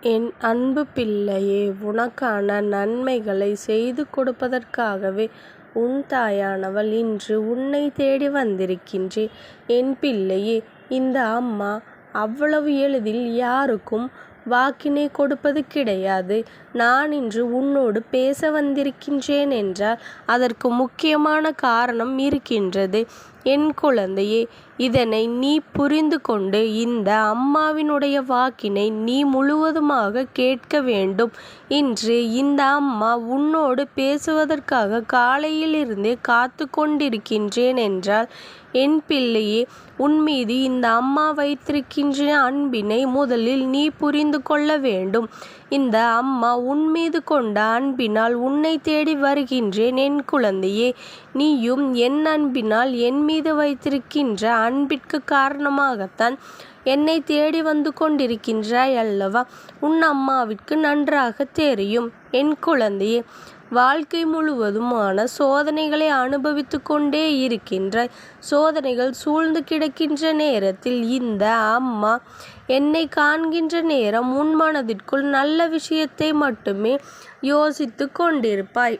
என் அன்பு பிள்ளையே உனக்கான நன்மைகளை செய்து கொடுப்பதற்காகவே உன் தாயானவள் இன்று உன்னை தேடி வந்திருக்கின்றேன். என் பிள்ளையே இந்த அம்மா அவ்வளவு எளிதில் யாருக்கும் வாக்கினை கொடுப்பது கிடையாது. நான் இன்று உன்னோடு பேச வந்திருக்கின்றேன் என்றால் அதற்கு முக்கியமான காரணம் இருக்கின்றது. என் குழந்தையே இதனை நீ புரிந்து கொண்டு இந்த அம்மாவினுடைய வாக்கினை நீ முழுவதுமாக கேட்க வேண்டும். இன்று இந்த அம்மா உன்னோடு பேசுவதற்காக காலையிலிருந்தே காத்து கொண்டிருக்கின்றேன் என்றால் என் பிள்ளையே உன்மீது இந்த அம்மா வைத்திருக்கின்ற அன்பினை முதலில் நீ புரிந்து கொள்ள வேண்டும். இந்த அம்மா உன்மீது கொண்ட அன்பினால் உன்னை தேடி வருகின்றேன் என் குழந்தையே. நீயும் என் அன்பினால் என் மீது வைத்திருக்கின்ற அன்பிற்கு காரணமாகத்தான் என்னை தேடி வந்து கொண்டிருக்கின்றாய் அல்லவா? உன் அம்மாவிற்கு நன்றாக தெரியும். என் குழந்தையே வாழ்க்கை முழுவதுமான சோதனைகளை அனுபவித்து கொண்டே இருக்கின்றாய். சோதனைகள் சூழ்ந்து கிடக்கின்ற நேரத்தில் இந்த அம்மா என்னை காண்கின்ற நேரம் உன் மனதிற்குள் நல்ல விஷயத்தை மட்டுமே யோசித்துக் கொண்டிருப்பாய்.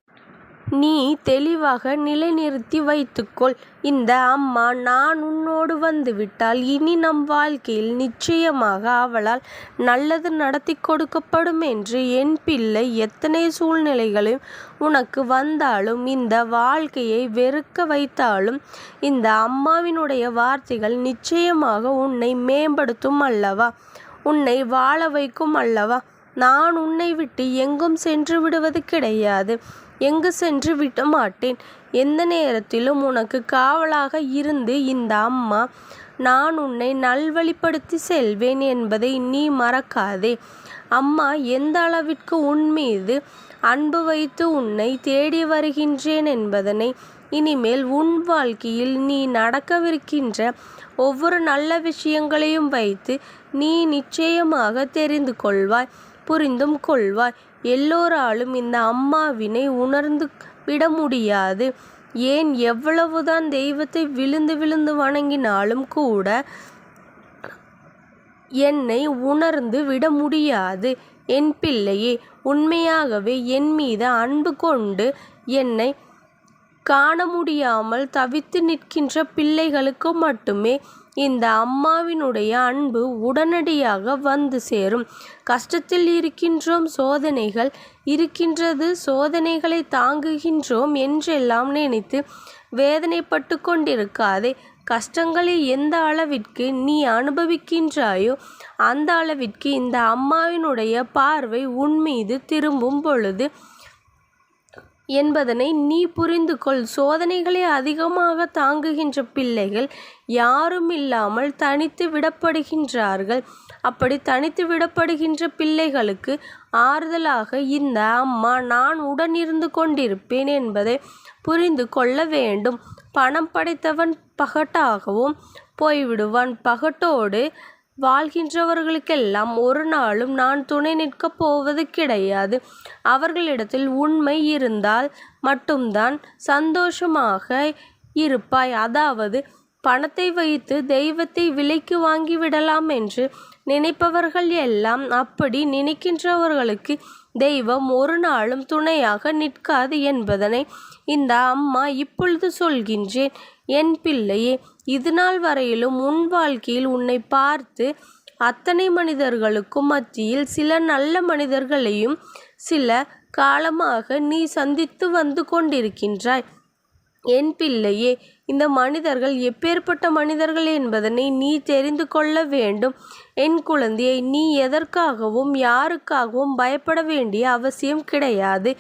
நீ தெளிவாக நிலைநிறுத்தி வைத்துக்கொள். இந்த அம்மா நான் உன்னோடு வந்துவிட்டால் இனி நம் வாழ்க்கையில் நிச்சயமாக அவளால் நல்லது நடத்திக் கொடுக்கப்படும் என்று என் பிள்ளை எத்தனை சூழ்நிலைகள் உனக்கு வந்தாலும் இந்த வாழ்க்கையை வெறுக்க வைத்தாலும் இந்த அம்மாவினுடைய வார்த்தைகள் நிச்சயமாக உன்னை மேம்படுத்தும் அல்லவா? உன்னை வாழ வைக்கும் அல்லவா? நான் உன்னை விட்டு எங்கும் சென்று விடுவது கிடையாது. எங்கு சென்று விட மாட்டேன் எந்த நேரத்திலும் உனக்கு காவலாக இருந்து இந்த அம்மா நான் உன்னை நல்வழிப்படுத்தி செல்வேன் என்பதை நீ மறக்காதே. அம்மா எந்த அளவிற்கு உன் மீது அன்பு வைத்து உன்னை தேடி வருகின்றேன் என்பதனை இனிமேல் உன் வாழ்க்கையில் நீ நடக்கவிருக்கின்ற ஒவ்வொரு நல்ல விஷயங்களையும் வைத்து நீ நிச்சயமாக தெரிந்து கொள்வாய் புரிந்தும் கொள்வாய். எல்லோராலும் இந்த அம்மாவினை உணர்ந்து விட முடியாது. ஏன் எவ்வளவுதான் தெய்வத்தை விழுந்து விழுந்து வணங்கினாலும் கூட என்னை உணர்ந்து விட முடியாது. என் பிள்ளையே உண்மையாகவே என் மீது அன்பு கொண்டு என்னை காண முடியாமல் தவித்து நிற்கின்ற பிள்ளைகளுக்கு மட்டுமே இந்த அம்மாவினுடைய அன்பு உடனடியாக வந்து சேரும். கஷ்டத்தில் இருக்கின்றோம் சோதனைகள் இருக்கின்றது சோதனைகளை தாங்குகின்றோம் என்றெல்லாம் நினைத்து வேதனைப்பட்டு கொண்டிருக்காதே. கஷ்டங்களை எந்த அளவிற்கு நீ அனுபவிக்கின்றாயோ அந்த அளவிற்கு இந்த அம்மாவினுடைய பார்வை உன் மீது திரும்பும் பொழுது என்பதனை நீ புரிந்து கொள். சோதனைகளை அதிகமாக தாங்குகின்ற பிள்ளைகள் யாரும் இல்லாமல் தனித்து விடப்படுகின்றார்கள். அப்படி தனித்து விடப்படுகின்ற பிள்ளைகளுக்கு ஆறுதலாக இந்த அம்மா நான் உடன் இருந்து கொண்டிருப்பேன் என்பதை புரிந்து கொள்ள வேண்டும். பணம் படைத்தவன் பகட்டாகவும் போய்விடுவான். பகட்டோடு வாழ்கின்றவர்களுக்கெல்லாம் ஒரு நாளும் நான் துணை நிற்கப் போவது கிடையாது. அவர்களிடத்தில் உண்மை இருந்தால் மட்டும்தான் சந்தோஷமாக இருப்பாய். அதாவது பணத்தை வைத்து தெய்வத்தை விலைக்கு வாங்கிவிடலாம் என்று நினைப்பவர்கள் எல்லாம் அப்படி நினைக்கின்றவர்களுக்கு தெய்வம் ஒரு நாளும் துணையாக நிற்காது என்பதனை இந்த அம்மா இப்பொழுது சொல்கின்றேன். என் பிள்ளையே இதுநாள் வரையிலும் உன் வாழ்க்கையில் உன்னை பார்த்து அத்தனை மனிதர்களுக்கும் மத்தியில் சில நல்ல மனிதர்களையும் சில காலமாக நீ சந்தித்து வந்து கொண்டிருக்கின்றாய். என் பிள்ளையே இந்த மனிதர்கள் எப்பேர்ப்பட்ட மனிதர்கள் என்பதனை நீ தெரிந்து கொள்ள வேண்டும். என் குழந்தையை நீ எதற்காகவும் யாருக்காகவும் பயப்பட வேண்டிய அவசியம் கிடையாது.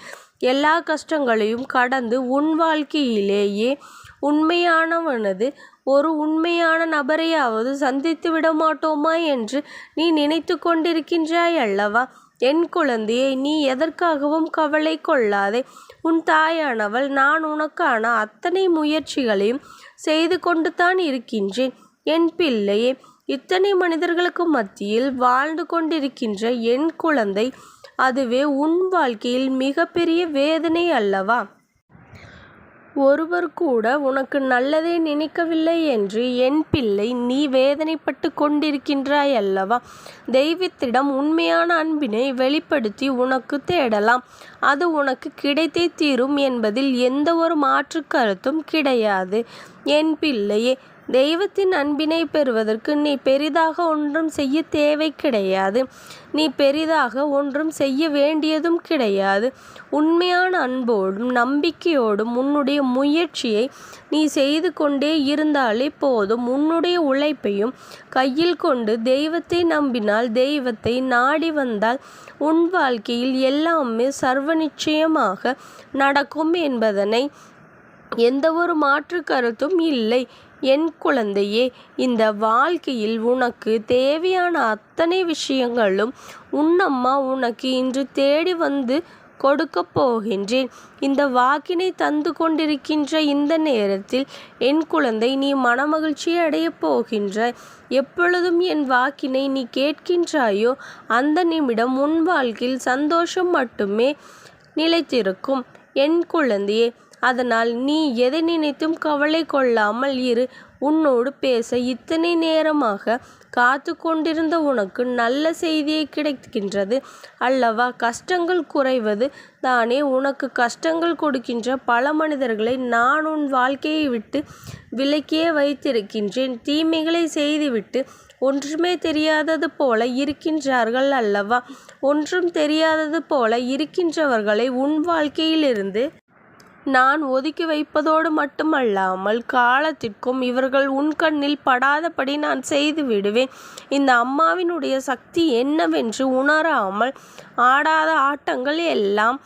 எல்லா கஷ்டங்களையும் கடந்து உன் வாழ்க்கையிலேயே உண்மையானவனது ஒரு உண்மையான நபரையாவது சந்தித்து விடமாட்டோமா என்று நீ நினைத்து கொண்டிருக்கின்றாய் அல்லவா? என் குழந்தையை நீ எதற்காகவும் கவலை கொள்ளாதே. உன் தாயானவள் நான் உனக்கான அத்தனை முயற்சிகளையும் செய்து கொண்டுதான் இருக்கின்றேன். என் பிள்ளையே இத்தனை மனிதர்களுக்கு மத்தியில் வாழ்ந்து கொண்டிருக்கின்ற என் குழந்தை அதுவே உன் வாழ்க்கையில் மிகப்பெரிய வேதனை அல்லவா? ஒருவர் கூட உனக்கு நல்லதே நினைக்கவில்லை என்று என் பிள்ளை நீ வேதனைப்பட்டுக் கொண்டிருக்கின்றாய் அல்லவா? தெய்வத்திடம் உண்மையான அன்பினை வெளிப்படுத்தி உனக்கு தேடலாம். அது உனக்கு கிடைத்தே தீரும் என்பதில் எந்த ஒரு மாற்று கருத்தும் கிடையாது. என் பிள்ளையே தெய்வத்தின் அன்பினை பெறுவதற்கு நீ பெரிதாக ஒன்றும் செய்ய தேவை கிடையாது. நீ பெரிதாக ஒன்றும் செய்ய வேண்டியதும் கிடையாது. உண்மையான அன்போடும் நம்பிக்கையோடும் உன்னுடைய முயற்சியை நீ செய்து கொண்டே இருந்தாலே போதும். உன்னுடைய உழைப்பையும் கையில் கொண்டு தெய்வத்தை நம்பினால் தெய்வத்தை நாடி வந்தால் உன் வாழ்க்கையில் எல்லாமே சர்வ நிச்சயமாக நடக்கும் என்பதனை எந்த ஒரு மாற்று கருத்தும் இல்லை. என் குழந்தையே இந்த வாழ்க்கையில் உனக்கு தேவையான அத்தனை விஷயங்களும் உன்னம்மா உனக்கு இன்று தேடி வந்து கொடுக்க போகின்றேன். இந்த வாக்கினை தந்து கொண்டிருக்கின்ற இந்த நேரத்தில் என் குழந்தை நீ மனமகிழ்ச்சி அடையப் போகின்ற எப்பொழுதும் என் வாக்கினை நீ கேட்கின்றாயோ அந்த நிமிடம் உன் வாழ்க்கையில் சந்தோஷம் மட்டுமே நிலைத்திருக்கும். என் குழந்தையே அதனால் நீ எதை நினைத்தும் கவலை கொள்ளாமல் இரு. உன்னோடு பேச இத்தனை நேரமாக காத்து கொண்டிருந்த உனக்கு நல்ல செய்தியை கிடைக்கின்றது. அல்லவா கஷ்டங்கள் குறைவது தானே. உனக்கு கஷ்டங்கள் கொடுக்கின்ற பல மனிதர்களை நான் உன் வாழ்க்கையை விட்டு விலக்கியே வைத்திருக்கின்றேன். தீமைகளை செய்துவிட்டு ஒன்றுமே தெரியாதது போல இருக்கின்றார்கள் அல்லவா? ஒன்றும் தெரியாதது போல இருக்கின்றவர்களை உன் வாழ்க்கையிலிருந்து நான் ஒதுக்கி வைப்பதோடு மட்டுமல்லாமல் காலத்திற்கும் இவர்கள் உன் கண்ணில் படாதபடி நான் செய்து விடுவேன். இந்த அம்மாவினுடைய சக்தி என்னவென்று உணராமல் ஆடாத ஆட்டங்கள் எல்லாம்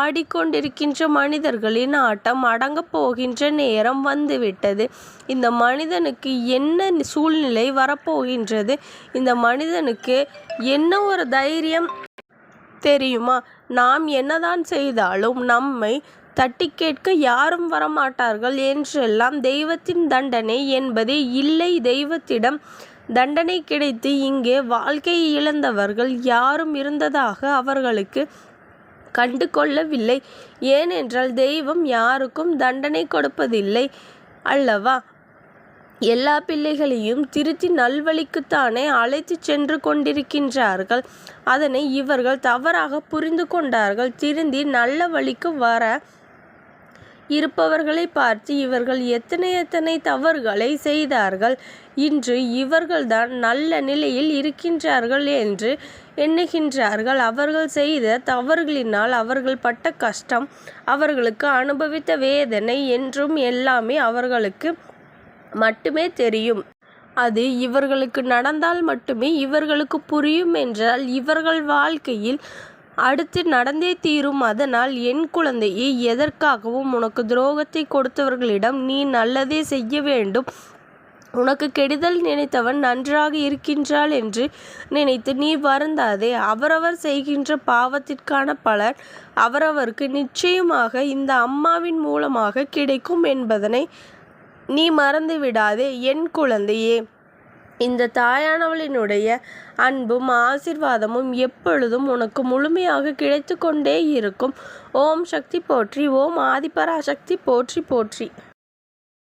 ஆடிக்கொண்டிருக்கின்ற மனிதர்களின் ஆட்டம் அடங்கப் போகின்ற நேரம் வந்துவிட்டது. இந்த மனிதனுக்கு என்ன சூழ்நிலை வரப்போகின்றது? இந்த மனிதனுக்கு என்ன ஒரு தைரியம் தெரியுமா? நாம் என்னதான் செய்தாலும் நம்மை தட்டி கேட்க யாரும் வரமாட்டார்கள் என்றெல்லாம் தெய்வத்தின் தண்டனை என்பதே இல்லை. தெய்வத்திடம் தண்டனை கிடைத்து இங்கே வாழ்க்கையை இழந்தவர்கள் யாரும் இருந்ததாக அவர்களுக்கு கண்டு கொள்ளவில்லை ஏனென்றால் தெய்வம் யாருக்கும் தண்டனை கொடுப்பதில்லை அல்லவா? எல்லா பிள்ளைகளையும் திருத்தி நல்வழிக்குத்தானே அழைத்து சென்று கொண்டிருக்கின்றார்கள். அதனை இவர்கள் தவறாக புரிந்து கொண்டார்கள். திருந்தி நல்ல வழிக்கு வர இருப்பவர்களை பார்த்து இவர்கள் எத்தனை எத்தனை தவறுகளை செய்தார்கள். இன்று இவர்கள்தான் நல்ல நிலையில் இருக்கின்றார்கள் என்று எண்ணுகின்றார்கள். அவர்கள் செய்த தவறுகளினால் அவர்கள் பட்ட கஷ்டம் அவர்களுக்கு அனுபவித்த வேதனை என்றும் எல்லாமே அவர்களுக்கு மட்டுமே தெரியும். அது இவர்களுக்கு நடந்தால் மட்டுமே இவர்களுக்கு புரியும் என்றால் இவர்கள் வாழ்க்கையில் அடுத்து நடந்தே தீரும் அதனால் என் குழந்தையை எதற்காகவும் உனக்கு துரோகத்தை கொடுத்தவர்களிடம் நீ நல்லதே செய்ய வேண்டும். உனக்கு கெடுதல் நினைத்தவன் நன்றாக இருக்கின்றாள் என்று நினைத்து நீ வருந்தாதே. அவரவர் செய்கின்ற பாவத்திற்கான பலன் அவரவருக்கு நிச்சயமாக இந்த அம்மாவின் மூலமாக கிடைக்கும் என்பதனை நீ மறந்து விடாதே என் குழந்தையே. இந்த தாயானவளினுடைய அன்பும் ஆசிர்வாதமும் எப்பொழுதும் உனக்கு முழுமையாக கிடைத்து கொண்டே இருக்கும். ஓம் சக்தி போற்றி ஓம் ஆதிபராசக்தி போற்றி போற்றி.